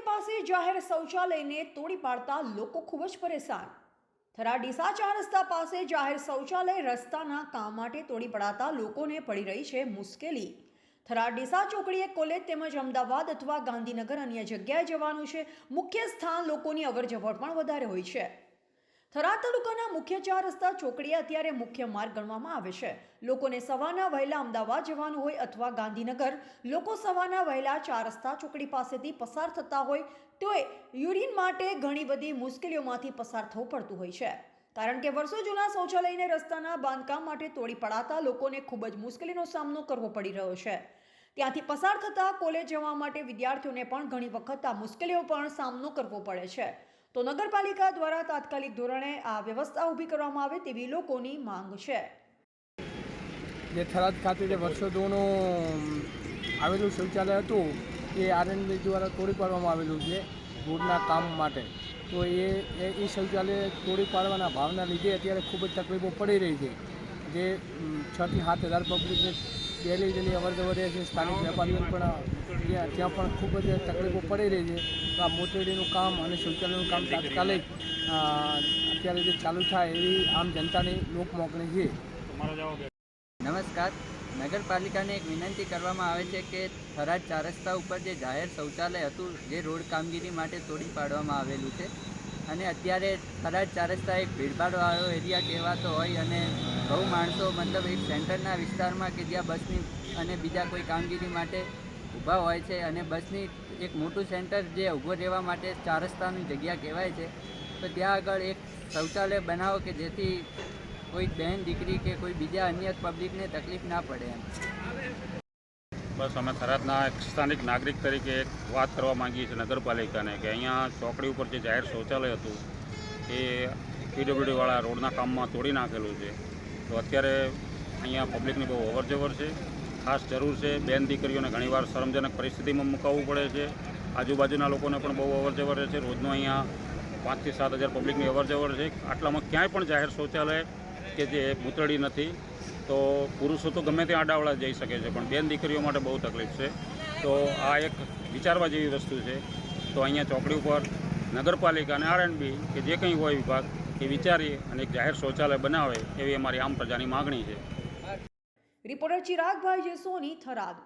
ચોકડી પાસે જાહેર શૌચાલયને તોડી પાડતા લોકો ખૂબ જ પરેશાન. થરાડીસા ચાર રસ્તા પાસે જાહેર શૌચાલય રસ્તાના કામ માટે તોડી પડાતા લોકોને પડી રહી છે મુશ્કેલી. થરાડીસા ચોકડીએ કોલેજ તેમજ અમદાવાદ અથવા ગાંધીનગર અન્ય જગ્યાએ જવાનું છે. મુખ્ય સ્થાન લોકોની અવરજવર પણ વધારે હોય છે. થરાદ તાલુકાના મુખ્ય ચાર રસ્તા ચોકડીએ અત્યારે મુખ્ય માર્ગ ગણવામાં આવે છે. લોકોને સવારના વહેલા અમદાવાદ જવાનું હોય અથવા ગાંધીનગર, લોકો સવારના વહેલા ચાર રસ્તા ચોકડી પાસેથી પસાર થતા હોય તોય યુરિન માટે ઘણી બધી મુશ્કેલીઓમાંથી પસાર થવું પડતું હોય છે. કારણ કે વર્ષો જૂના શૌચાલયને રસ્તાના બાંધકામ માટે તોડી પડાતા લોકોને ખૂબ જ મુશ્કેલીનો સામનો કરવો પડી રહ્યો છે. ત્યાંથી પસાર થતા કોલેજ જવા માટે વિદ્યાર્થીઓને પણ ઘણી વખત આ મુશ્કેલીઓ પણ સામનો કરવો પડે છે. તો નગરપાલિકા દ્વારા તાત્કાલિક ધોરણે આ વ્યવસ્થા ઊભી કરવામાં આવે તેવી લોકોની માંગ છે. જે થરાદ ખાતે જે વર્ષોદોનું આવેલું શૌચાલય હતું, એ આરએનબી દ્વારા તોડી પાડવામાં આવેલું છે, રોડના કામ માટે. તો એ એ શૌચાલય તોડી પાડવાના ભાવના લીધે અત્યારે ખૂબ જ તકલીફો પડી રહી છે. જે છથી સાત હજાર પબ્લિકને ડેલી ડેલી અવરજવર રહે છે, સ્થાનિક વેપારીઓ પણ ત્યાં પણ ખૂબ જ તકલીફો પડી રહી છે. તો આ મોટેડીનું કામ અને શૌચાલયનું કામ તાત્કાલિક અત્યારે જે ચાલુ થાય એવી આમ જનતાની લોક મોકણી છે. નમસ્કાર. નગરપાલિકાને એક વિનંતી કરવામાં આવે છે કે થરાદ ચાર રસ્તા ઉપર જે જાહેર શૌચાલય હતું, જે રોડ કામગીરી માટે તોડી પાડવામાં આવેલું છે અને અત્યારે કદાચ ચાર રસ્તા એક ભીડભાડવાળો એરિયા કહેવાતો હોય અને બહુ માણસો મતલબ એક સેન્ટરના વિસ્તારમાં કે જ્યાં બસની અને બીજા કોઈ કામગીરી માટે ઊભા હોય છે અને બસની એક મોટું સેન્ટર જે ઊભો રહેવા માટે ચાર રસ્તાની જગ્યા કહેવાય છે, તો ત્યાં આગળ એક શૌચાલય બનાવો કે જેથી કોઈ બહેન દીકરી કે કોઈ બીજા અન્ય પબ્લિકને તકલીફ ના પડે એમ. બસ અમે થરાદના એક સ્થાનિક નાગરિક તરીકે એક વાત કરવા માંગીએ છીએ નગરપાલિકાને કે અહીંયા ચોકડી ઉપર જે જાહેર શૌચાલય હતું, એ પીડબ્લ્યુડીવાળા રોડના કામમાં તોડી નાખેલું છે. તો અત્યારે અહીંયા પબ્લિકની બહુ અવરજવર છે. ખાસ જરૂર છે બેન દીકરીઓને ઘણીવાર શરમજનક પરિસ્થિતિમાં મુકાવવું પડે છે. આજુબાજુના લોકોને પણ બહુ અવરજવર રહે છે. રોજનું અહીંયા પાંચથી સાત હજાર પબ્લિકની અવરજવર છે. આટલામાં ક્યાંય પણ જાહેર શૌચાલય કે જે મૂતળી નથી. તો પુરુષો તો ગમે ત્યાં આડાવડા જઈ શકે છે, પણ બેન દીકરીઓ માટે બહુ તકલીફ છે. તો આ એક વિચારવા જેવી વસ્તુ છે. તો અહીંયા ચોકડી ઉપર નગરપાલિકા અને આરએનબી કે જે કંઈ હોય વિભાગ એ વિચારી અને એક જાહેર શૌચાલય બનાવે એવી અમારી આમ પ્રજાની માગણી છે. રિપોર્ટર ચિરાગભાઈ જેસોની થરાદ.